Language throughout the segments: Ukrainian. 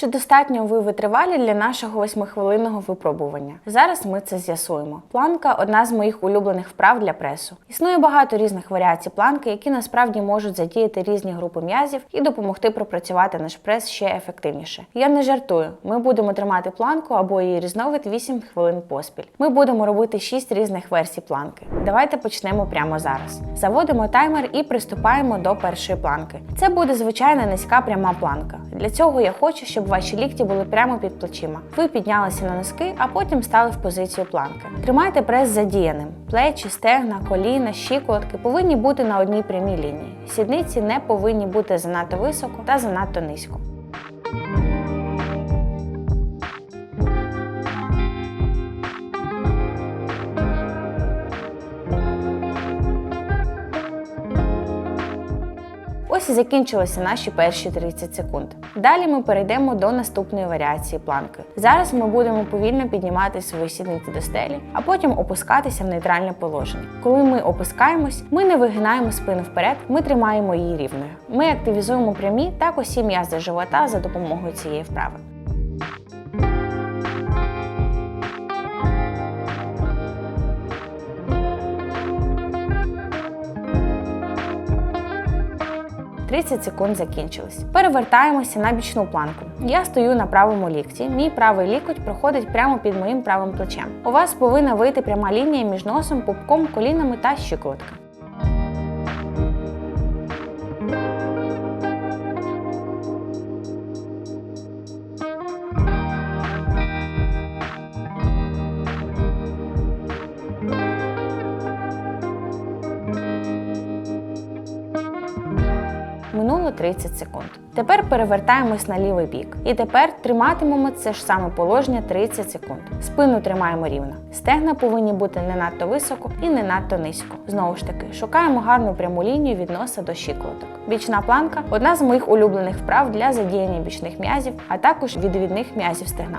Чи достатньо ви витривалі для нашого восьмихвилинного випробування? Зараз ми це з'ясуємо. Планка одна з моїх улюблених вправ для пресу. Існує багато різних варіацій планки, які насправді можуть задіяти різні групи м'язів і допомогти пропрацювати наш прес ще ефективніше. Я не жартую. Ми будемо тримати планку або її різновид 8 хвилин поспіль. Ми будемо робити 6 різних версій планки. Давайте почнемо прямо зараз. Заводимо таймер і приступаємо до першої планки. Це буде звичайна низька пряма планка. Для цього я хочу, щоб ваші лікті були прямо під плечима. Ви піднялися на носки, а потім стали в позицію планки. Тримайте прес задіяним. Плечі, стегна, коліна, щиколотки повинні бути на одній прямій лінії. Сідниці не повинні бути занадто високо та занадто низько. Ось і закінчилися наші перші 30 секунд. Далі ми перейдемо до наступної варіації планки. Зараз ми будемо повільно піднімати свої сідниці до стелі, а потім опускатися в нейтральне положення. Коли ми опускаємось, ми не вигинаємо спину вперед, ми тримаємо її рівною. Ми активізуємо прямі та косі м'язи живота за допомогою цієї вправи. «30 секунд закінчились. Перевертаємося на бічну планку. Я стою на правому лікті. Мій правий лікоть проходить прямо під моїм правим плечем. У вас повинна вийти пряма лінія між носом, пупком, колінами та щиколотками. Минуло 30 секунд. Тепер перевертаємось на лівий бік. І тепер триматимемо це ж саме положення 30 секунд. Спину тримаємо рівно. Стегна повинні бути не надто високо і не надто низько. Знову ж таки, шукаємо гарну пряму лінію від носа до щиколоток. Бічна планка одна з моїх улюблених вправ для задіяння бічних м'язів, а також відвідних м'язів стегна.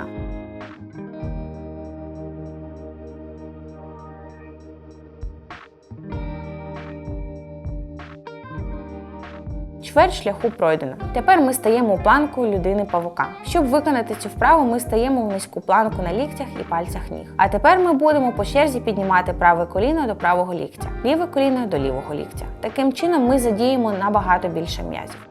Чверть шляху пройдено. Тепер ми стаємо планкою людини павука. Щоб виконати цю вправу, ми стаємо в низьку планку на ліктях і пальцях ніг. А тепер ми будемо по черзі піднімати праве коліно до правого ліктя, ліве коліно до лівого ліктя. Таким чином ми задіємо набагато більше м'язів.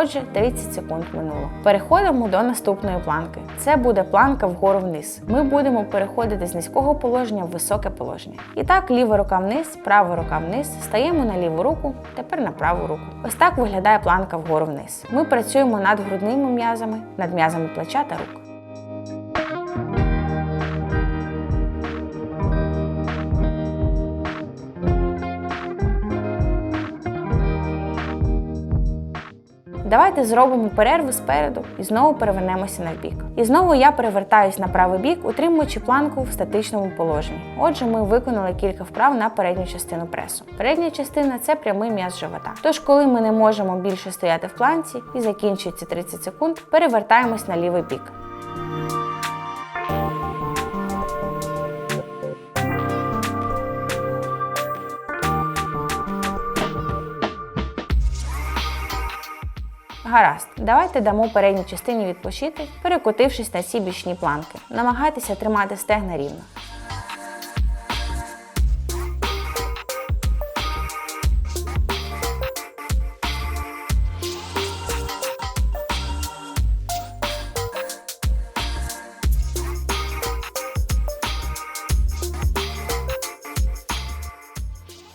Отже, 30 секунд минуло. Переходимо до наступної планки. Це буде планка вгору вниз. Ми будемо переходити з низького положення в високе положення. І так, ліва рука вниз, права рука вниз, стаємо на ліву руку, тепер на праву руку. Ось так виглядає планка вгору вниз. Ми працюємо над грудними м'язами, над м'язами плеча та рук. Давайте зробимо перерву спереду і знову перевернемося на бік. І знову я перевертаюсь на правий бік, утримуючи планку в статичному положенні. Отже, ми виконали кілька вправ на передню частину пресу. Передня частина це прямий м'яз живота. Тож, коли ми не можемо більше стояти в планці і закінчується 30 секунд, перевертаємось на лівий бік. Гаразд, давайте дамо передній частині відпочити, перекотившись на ці бічні планки. Намагайтеся тримати стегна рівно.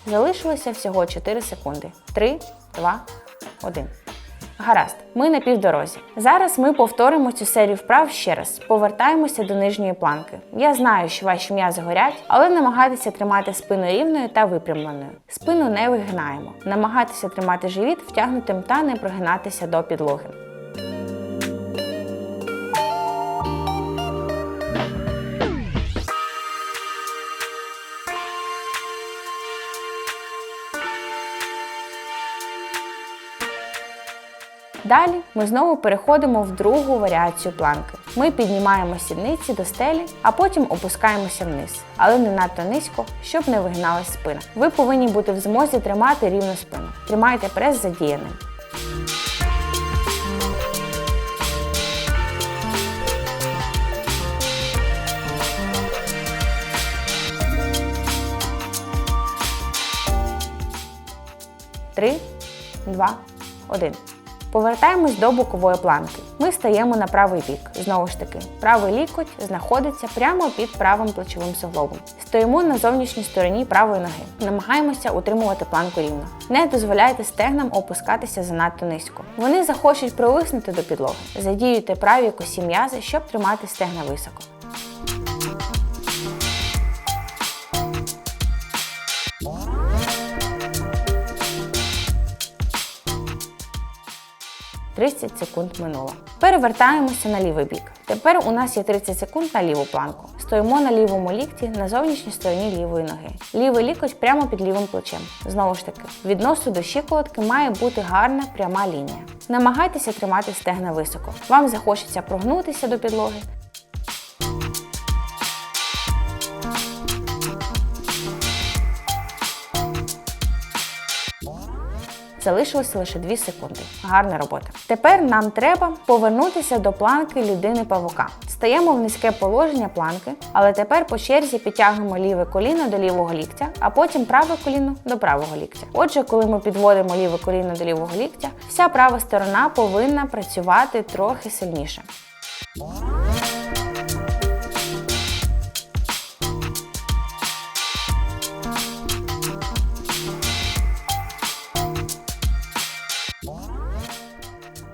Залишилося всього 4 секунди. 3, 2, 1. Гаразд, ми на півдорозі. Зараз ми повторимо цю серію вправ ще раз. Повертаємося до нижньої планки. Я знаю, що ваші м'язи горять, але намагайтеся тримати спину рівною та випрямленою. Спину не вигинаємо. Намагайтеся тримати живіт втягнутим та не прогинатися до підлоги. Далі ми знову переходимо в другу варіацію планки. Ми піднімаємо сідниці до стелі, а потім опускаємося вниз, але не надто низько, щоб не вигиналась спина. Ви повинні бути в змозі тримати рівну спину. Тримайте прес задіяним. Три, два, один. Повертаємось до бокової планки. Ми стаємо на правий бік. Знову ж таки, правий лікоть знаходиться прямо під правим плечовим суглобом. Стоїмо на зовнішній стороні правої ноги. Намагаємося утримувати планку рівно. Не дозволяйте стегнам опускатися занадто низько. Вони захочуть провиснути до підлоги. Задіюйте праві косі м'язи, щоб тримати стегна високо. – 30 секунд минуло. Перевертаємося на лівий бік. Тепер у нас є 30 секунд на ліву планку. Стоїмо на лівому лікті на зовнішній стороні лівої ноги. Лівий лікоть прямо під лівим плечем. Знову ж таки, від носу до щиколотки має бути гарна пряма лінія. Намагайтеся тримати стегна високо. Вам захочеться прогнутися до підлоги. Залишилося лише 2 секунди. Гарна робота. Тепер нам треба повернутися до планки людини павука. Стаємо в низьке положення планки, але тепер по черзі підтягуємо ліве коліно до лівого ліктя, а потім праве коліно до правого ліктя. Отже, коли ми підводимо ліве коліно до лівого ліктя, вся права сторона повинна працювати трохи сильніше. –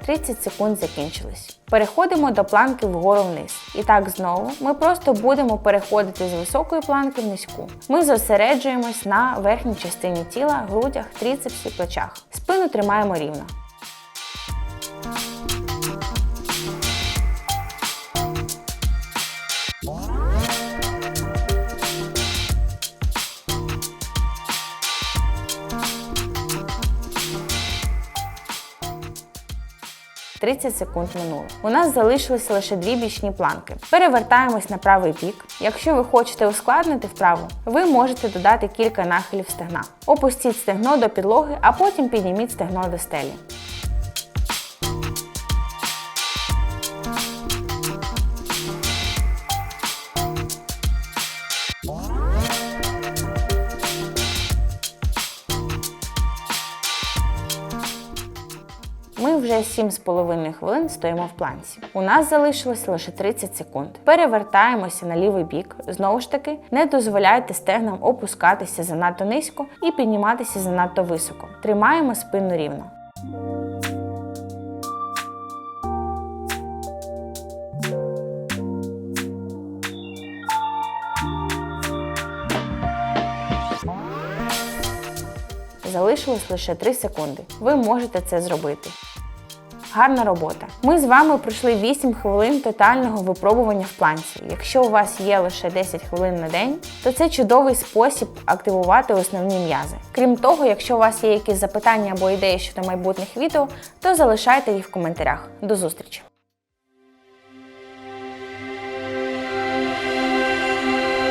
30 секунд закінчились. Переходимо до планки вгору вниз. І так знову ми просто будемо переходити з високої планки в низьку. Ми зосереджуємось на верхній частині тіла, грудях, трицепсі, плечах. Спину тримаємо рівно. – 30 секунд минуло. У нас залишилися лише дві бічні планки. Перевертаємось на правий бік. Якщо ви хочете ускладнити вправу, ви можете додати кілька нахилів стегна. Опустіть стегно до підлоги, а потім підніміть стегно до стелі. Вже 7,5 хвилин стоїмо в планці. У нас залишилось лише 30 секунд. Перевертаємося на лівий бік. Знову ж таки, не дозволяйте стегнам опускатися занадто низько і підніматися занадто високо. Тримаємо спину рівно. Залишилось лише 3 секунди. Ви можете це зробити. Гарна робота. Ми з вами пройшли 8 хвилин тотального випробування в планці. Якщо у вас є лише 10 хвилин на день, то це чудовий спосіб активувати основні м'язи. Крім того, якщо у вас є якісь запитання або ідеї щодо майбутніх відео, то залишайте їх в коментарях. До зустрічі!